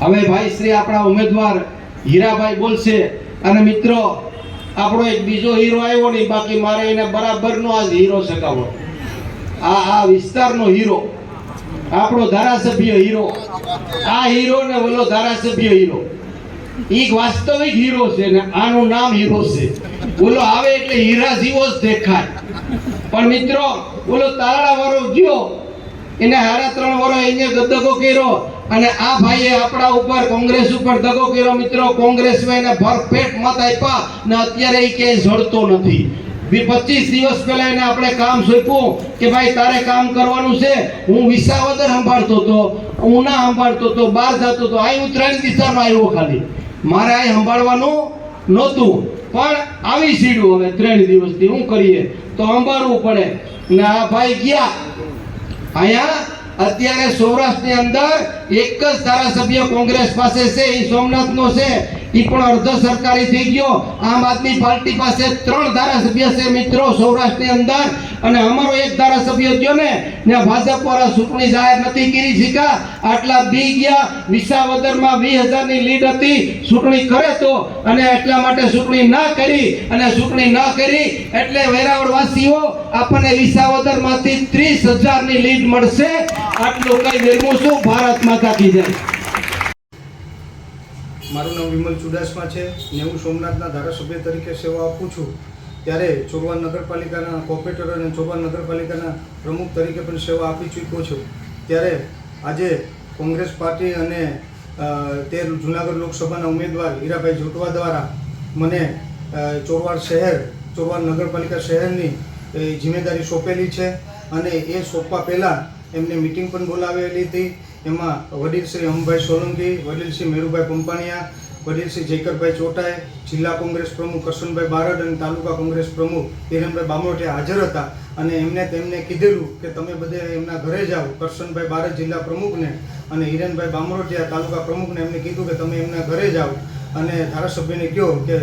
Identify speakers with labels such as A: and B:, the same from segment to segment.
A: હવે ભાઈ શ્રી આપણા ઉમેદવાર હીરાભાઈ બોલશે. અને મિત્રો, આપણો એક બીજો હીરો આવ્યો નહીં બાકી મારે એને બરાબરનો આ હીરો શકાવો આ આ વિસ્તારનો હીરો. આપણો ધારાસભ્ય હીરો. આ હીરો ને ઓલો ધારાસભ્ય હીરો. એક વાસ્તવિક હીરો છે ને આનું નામ હીરો છે. ઓલો આવે એટલે હીરા જેવો જ દેખાય. પણ મિત્રો, ઓલો તારડા વાળો ગયો. એને સાડા ત્રણ વર્ષ એને દગો કર્યો. અને આ ભાઈએ આપણા ઉપર કોંગ્રેસ ઉપર દગો કર્યો. મિત્રો, કોંગ્રેસમાં એને ભરપેટ મત આપ્યા ને અત્યારે એ ક્યાંય જડતો નથી. પચીસ દિવસ પહેલા એને આપણે કામ સોંપ્યું કે ભાઈ, તારે કામ કરવાનું છે. હું વિસાવદર સંભાળતો હતો ના સંભાળતો હતો, બહાર જતો હતો. અહીં હું ત્રણ દિશામાં આવ્યો ખાલી. મારે અહીં સંભાળવાનું નહોતું. પણ આવી સીડું હવે ત્રણ દિવસથી. શું કરીએ? તો સંભાળવું પડે. ને આ ભાઈ ગયા. અહીંયા અત્યારે સૌરાષ્ટ્રની અંદર એક જ ધારાસભ્ય કોંગ્રેસ પાસે છે એ સોમનાથનો છે. એ પણ અર્ધ સરકારી થઈ ગયો. આમ આદમી પાર્ટી પાસે ત્રણ ધારાસભ્ય છે મિત્રો સૌરાષ્ટ્રની અંદર. અને અમારો એક ધારાસભ્ય ગયો ને ને ભાજપ વાળા ચૂંટણી જાહેર નથી કરી શીખા આટલા બી ગયા, વિસાવદરમાં વીસ હજારની લીડ હતી, ચૂંટણી કરે તો. અને એટલા માટે ચૂંટણી ના કરી, અને ચૂંટણી ના કરી, એટલે વેરાવળ વાસીઓ આપણને વિસાવદરમાંથી ત્રીસ હજારની લીડ મળશે. આટલું કઈ નિર્મું છું ભારત માતા કી જય.
B: મારું નામ વિમલ ચુડાસમા છે ને હું સોમનાથના ધારાસભ્ય તરીકે સેવા આપું છું. ત્યારે ચોરવાડ નગરપાલિકાના કોર્પોરેટર અને ચોરવાડ નગરપાલિકાના પ્રમુખ તરીકે પણ સેવા આપી ચૂક્યો છું. ત્યારે આજે કોંગ્રેસ પાર્ટી અને તે જુનાગઢ લોકસભાના ઉમેદવાર હીરાભાઈ જોટવા દ્વારા મને ચોરવાડ શહેર, ચોરવાડ નગરપાલિકા શહેરની જિમ્મેદારી સોંપેલી છે. અને એ સોંપવા પહેલાં એમને મિટિંગ પણ બોલાવેલી હતી. એમાં વડીલ શ્રી અમભાઈ સોલંકી, વડીલ શ્રી મેરુભાઈ પંપાણિયા, વડીલ શ્રી જયકરભાઈ ચોટાઈ જિલ્લા કોંગ્રેસ પ્રમુખ કરશનભાઈ બારડ અને તાલુકા કોંગ્રેસ પ્રમુખ હિરેનભાઈ બામોટિયા હાજર હતા. અને એમને તેમને કીધેલું કે તમે બધે એમના ઘરે જાઓ. કરશનભાઈ બારડ જિલ્લા પ્રમુખને અને હિરેનભાઈ બામરોટિયા તાલુકા પ્રમુખને એમને કીધું કે તમે એમના ઘરે જાઓ. અને ધારાસભ્યને કહો કે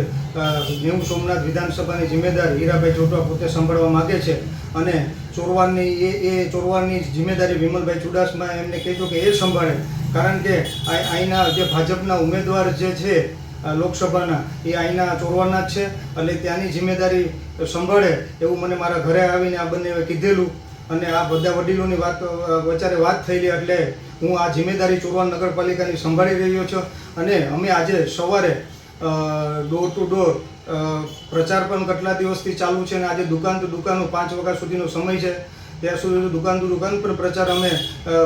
B: નેવું સોમનાથ વિધાનસભાની જિમ્મેદારી હીરાભાઈ ચોટવા પોતે સંભાળવા માગે છે અને ચોરવાની એ એ ચોરવાડની જિમ્મેદારી વિમલભાઈ ચુડાસમા એમને કહેજો કે એ સંભાળે. કારણ કે અહીંના જે ભાજપના ઉમેદવાર જે છે લોકસભાના, એ અહીંના ચોરવાના જ છે. એટલે ત્યાંની જિમ્મેદારી સંભાળે એવું મને મારા ઘરે આવીને આ બંને કીધેલું. અને આ બધા વડીલોની વાત વચારે વાત થયેલી એટલે હું આ જિમ્મેદારી ચોરવાડ નગરપાલિકાની સંભાળી રહ્યો છું અને અમે આજે સવારે ડોર ટુ ડોર પ્રચાર પણ કેટલા દિવસથી ચાલુ છે અને આજે દુકાન ટુ દુકાનો પાંચ વાગ્યા સુધીનો સમય છે. ત્યાં સુધી દુકાન ટુ દુકાન પર પ્રચાર અમે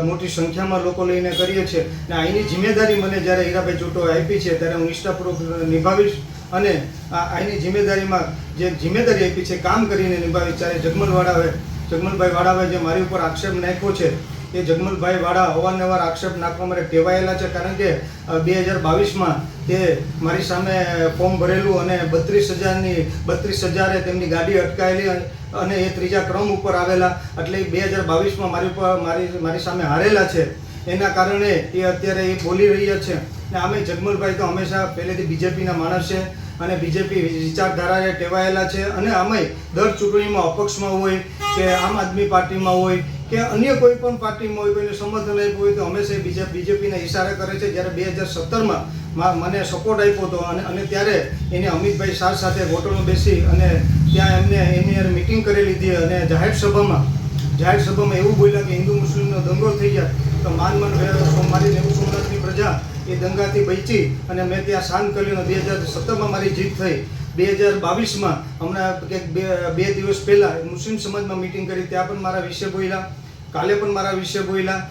B: મોટી સંખ્યામાં લોકો લઈને કરીએ છીએ. અને અહીંની જિમ્મેદારી મને જ્યારે હીરાભાઈ ચોટો આપી છે ત્યારે હું નિષ્ઠાપૂર્વક નિભાવીશ અને અહીંની જિમ્મેદારીમાં જે જિમ્મેદારી આપી છે, કામ કરીને નિભાવીશ. ત્યારે જગમલ જગમનભાઈ જગમલભાઈ વાળાએ જે મારી ઉપર આક્ષેપ નાખ્યો છે એ જગમલભાઈ વાળા અવારનવાર આક્ષેપ નાખવા માટે ટેવાયેલા છે, કારણ કે બે હજાર બાવીસમાં તે મારી સામે ફોર્મ ભરેલું અને બત્રીસ હજારની, બત્રીસ હજારે તેમની ગાડી અટકાયેલી અને એ ત્રીજા ક્રમ ઉપર આવેલા. એટલે બે હજાર બાવીસમાં મારી ઉપર મારી મારી સામે હારેલા છે. એના કારણે એ અત્યારે એ બોલી રહ્યા છે. ને આમે જગમલભાઈ તો હંમેશા પહેલેથી બીજેપીના માણસ છે અને બીજેપી વિચારધારાએ ટેવાયેલા છે. અને અમે દર ચૂંટણીમાં અપક્ષમાં હોય કે આમ આદમી પાર્ટીમાં હોય કે અન્ય કોઈ પણ પાર્ટીમાં હોય, કોઈને સમર્થન આપ્યું હોય તો હંમેશા એ બીજેપીના ઇશારા કરે છે. જ્યારે બે હજાર સત્તરમાં મને સપોર્ટ આપ્યો હતો અને અને ત્યારે એને અમિતભાઈ શાહ સાથે હોટલમાં બેસી અને ત્યાં એમને એની અંદર મિટિંગ કરી લીધી અને જાહેર સભામાં જાહેર સભામાં એવું બોલ્યા કે હિન્દુ મુસ્લિમનો દંગો થઈ જાય તો માન માન મારી નેવું સોમનાથની પ્રજા એ દંગાથી બચી અને મેં ત્યાં શાંત કર્યું બે હજાર સત્તરમાં મારી જીત થઈ. બે હજાર બાવીસમાં હમણાં બે દિવસ પહેલાં મુસ્લિમ સમાજમાં મિટિંગ કરી, ત્યાં પણ મારા વિશે બોલ્યા. કાલે પણ મારા વિશે બોલ્યા.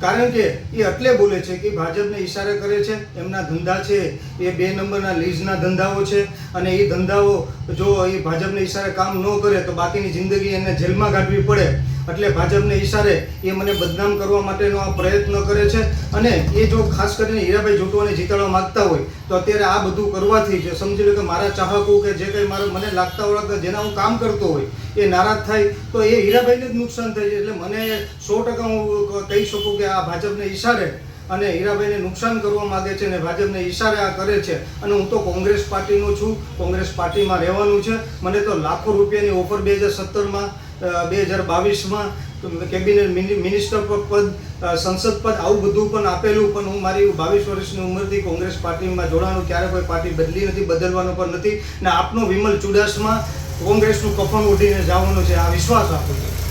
B: કારણ કે એ એટલે બોલે છે કે ભાજપને ઈશારે કરે છે, એમના ધંધા છે, એ બે નંબરના લીઝના ધંધાઓ છે, અને એ ધંધાઓ જો એ ભાજપને ઈશારે કામ ન કરે તો બાકીની જિંદગી એને જેલમાં કાઢવી પડે. એટલે ભાજપને ઈશારે એ મને બદનામ કરવા માટેનો આ પ્રયત્ન કરે છે. અને એ જો ખાસ કરીને હીરાભાઈ જોટવાને જીતાડવા માગતા હોય, તો અત્યારે આ બધું કરવાથી જે સમજી લો કે મારા ચાહકો કે જે કંઈ મારે મને લાગતા ઓળખતા જેના હું કામ કરતો હોય, એ નારાજ થાય, તો એ હીરાભાઈને જ નુકસાન થાય છે. એટલે મને સો ટકા હું કહી શકું કે આ ભાજપને ઈશારે અને હીરાભાઈને નુકસાન કરવા માગે છે અને ભાજપને ઈશારે આ કરે છે. અને હું તો કોંગ્રેસ પાર્ટીનો છું, કોંગ્રેસ પાર્ટીમાં રહેવાનું છે. મને તો લાખો રૂપિયાની ઓફર બે હજાર સત્તરમાં બે હજાર બાવીસમાં કેબિનેટ મિનિ- મિનિસ્ટર પદ સંસદ પદ આવું બધું પણ આપેલું, પણ હું મારી બાવીસ વર્ષની ઉંમરથી કોંગ્રેસ પાર્ટીમાં જોડાણું, ક્યારે કોઈ પાર્ટી બદલી નથી, બદલવાનો પણ નથી. ને આપનો વિમલ ચુડાસમાં કોંગ્રેસનું કફન ઉડીને જવાનો છે, આ વિશ્વાસ આપું છું.